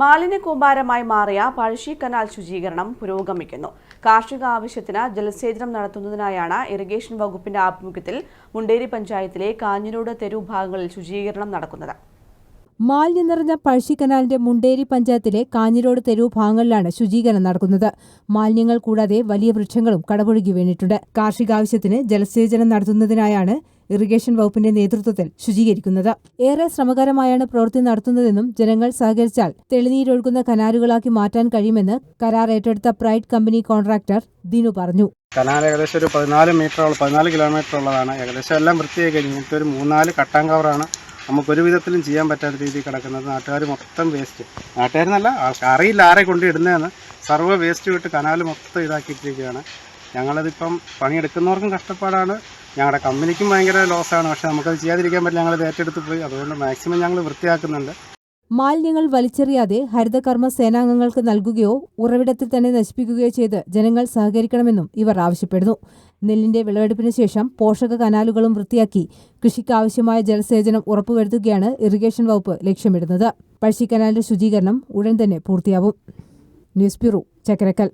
മാലിന്യ കൂമ്പാരമായി മാറിയ പഴശ്ശി കനാൽ ശുചീകരണം പുരോഗമിക്കുന്നു. കാർഷിക ആവശ്യത്തിന് ജലസേചനം നടത്തുന്നതിനായാണ് ഇറിഗേഷൻ വകുപ്പിന്റെ ആഭിമുഖ്യത്തിൽ മുണ്ടേരി പഞ്ചായത്തിലെ കാഞ്ഞിരോട് തെരു ഭാഗങ്ങളിൽ ശുചീകരണം നടക്കുന്നത്. മാലിന്യം നിറഞ്ഞ പഴശ്ശിക്കനാലിന്റെ മുണ്ടേരി പഞ്ചായത്തിലെ കാഞ്ഞിരോട് തെരുവ് ഭാഗങ്ങളിലാണ് ശുചീകരണം നടക്കുന്നത്. മാലിന്യങ്ങൾ കൂടാതെ വലിയ വൃക്ഷങ്ങളും കടപുഴകി വീണിട്ടുണ്ട്. കാർഷികാവശ്യത്തിന് ജലസേചനം നടത്തുന്നതിനായാണ് ഇറിഗേഷൻ വകുപ്പിന്റെ നേതൃത്വത്തിൽ ശുചീകരിക്കുന്നത്. ഏറെ ശ്രമകരമായാണ് പ്രവൃത്തി നടത്തുന്നതെന്നും ജനങ്ങൾ സഹകരിച്ചാൽ തെളിനീരൊഴുകുന്ന കനാലുകളാക്കി മാറ്റാൻ കഴിയുമെന്ന് കരാർ ഏറ്റെടുത്ത പ്രൈറ്റ് കമ്പനി കോൺട്രാക്ടർ ദിനു പറഞ്ഞു. കനാൽ ഏകദേശം ഒരു പതിനാല് മീറ്ററോളം പതിനാല് കിലോമീറ്റർ ഉള്ളതാണ്. ഏകദേശം എല്ലാം വൃത്തിയായി കഴിഞ്ഞു ഇങ്ങനത്തെ ഒരു മൂന്നാൽ കട്ടാൻ കവറാണ് നമുക്ക് ഒരു വിധത്തിലും ചെയ്യാൻ പറ്റാത്ത രീതിയിൽ കിടക്കുന്നത്. നാട്ടുകാർ മൊത്തം വേസ്റ്റ്. നാട്ടുകാരെന്നല്ല അറിയില്ല ആരെ കൊണ്ടിടുന്നതെന്ന് സർവ വേസ്റ്റ് വിട്ട് കനാൽ മൊത്തം ഇതാക്കിയിട്ടിരിക്കുകയാണ്. ഞങ്ങളതിപ്പം പണിയെടുക്കുന്നവർക്കും കഷ്ടപ്പാടാണ്. ഞങ്ങളുടെ കമ്പനിക്കും ഭയങ്കര ലോസാണ്. പക്ഷേ നമുക്കത് ചെയ്യാതിരിക്കാൻ പറ്റില്ല. ഞങ്ങൾ ഏറ്റെടുത്ത് പോയി. അതുകൊണ്ട് മാക്സിമം ഞങ്ങൾ വൃത്തിയാക്കുന്നുണ്ട്. മാലിന്യങ്ങൾ വലിച്ചെറിയാതെ ഹരിതകർമ്മ സേനാംഗങ്ങൾക്ക് നൽകുകയോ ഉറവിടത്തിൽ തന്നെ നശിപ്പിക്കുകയോ ചെയ്ത് ജനങ്ങൾ സഹകരിക്കണമെന്നും ഇവർ ആവശ്യപ്പെടുന്നു. നെല്ലിന്റെ വിളവെടുപ്പിന് ശേഷം പോഷക കനാലുകളും വൃത്തിയാക്കി കൃഷിക്കാവശ്യമായ ജലസേചനം ഉറപ്പുവരുത്തുകയാണ് ഇറിഗേഷൻ വകുപ്പ് ലക്ഷ്യമിടുന്നത്. പഴശ്ശിക്കനാലിന്റെ ശുചീകരണം ഉടൻ തന്നെ പൂർത്തിയാവും. News bureau Chakkarakkal.